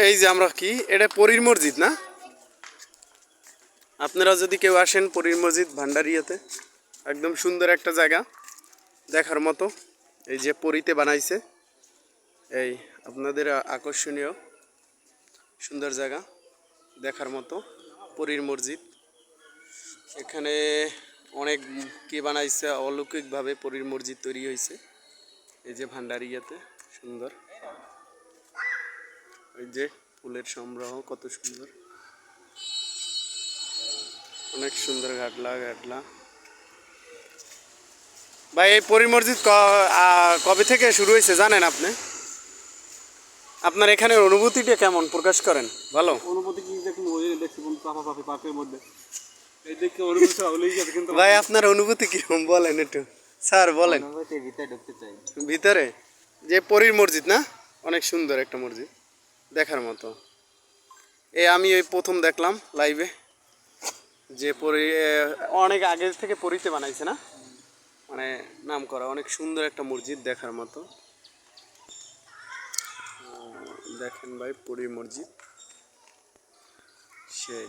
এই যে আমরা কি? এটা পরীর মসজিদ না? আপনারা যদি কেউ আসেন পরীর মসজিদ ভান্ডারিয়াতে, একদম সুন্দর একটা জায়গা দেখার মতো। এই যে পরীতে বানাইছে। এই আপনাদের আকর্ষণীয় সুন্দর জায়গা দেখার মতো পরীর মসজিদ। এখানে অনেক কি বানাইছে, অলৌকিকভাবে পরীর মসজিদ তৈরি হয়েছে এই যে ভান্ডারিয়াতে, সুন্দর। এই যে ফুলের সংগ্রহ কত সুন্দর। অনেক সুন্দর ঘাটলা ঘাটলা। ভাই এই আ, কবে থেকে শুরু হয়েছে জানেন আপনি? আপনার এখানে অনুভূতিটা কেমন প্রকাশ করেন? ভালো? অনুভূতি কি দেখুন ওই দেখছি বন্ধু পাপা পাপি পার্কের মধ্যে। এই দেখে অনুভূতি গেছে কিন্তু ভাই আপনার অনুভূতি কি বলেন একটু। স্যার বলেন। ভিতরে ঢুকতে চাই। ভিতরে? যে পরীর মসজিদ না? অনেক সুন্দর একটা মসজিদ। দেখার মতো। এ, আমি ওই প্রথম দেখলাম লাইভে যে পরি অনেক আগের থেকে পরিতে বানাইছে না? মানে নাম করা অনেক সুন্দর একটা মসজিদ দেখার মতো। দেখেন ভাই, পুরী মসজিদ। সেই।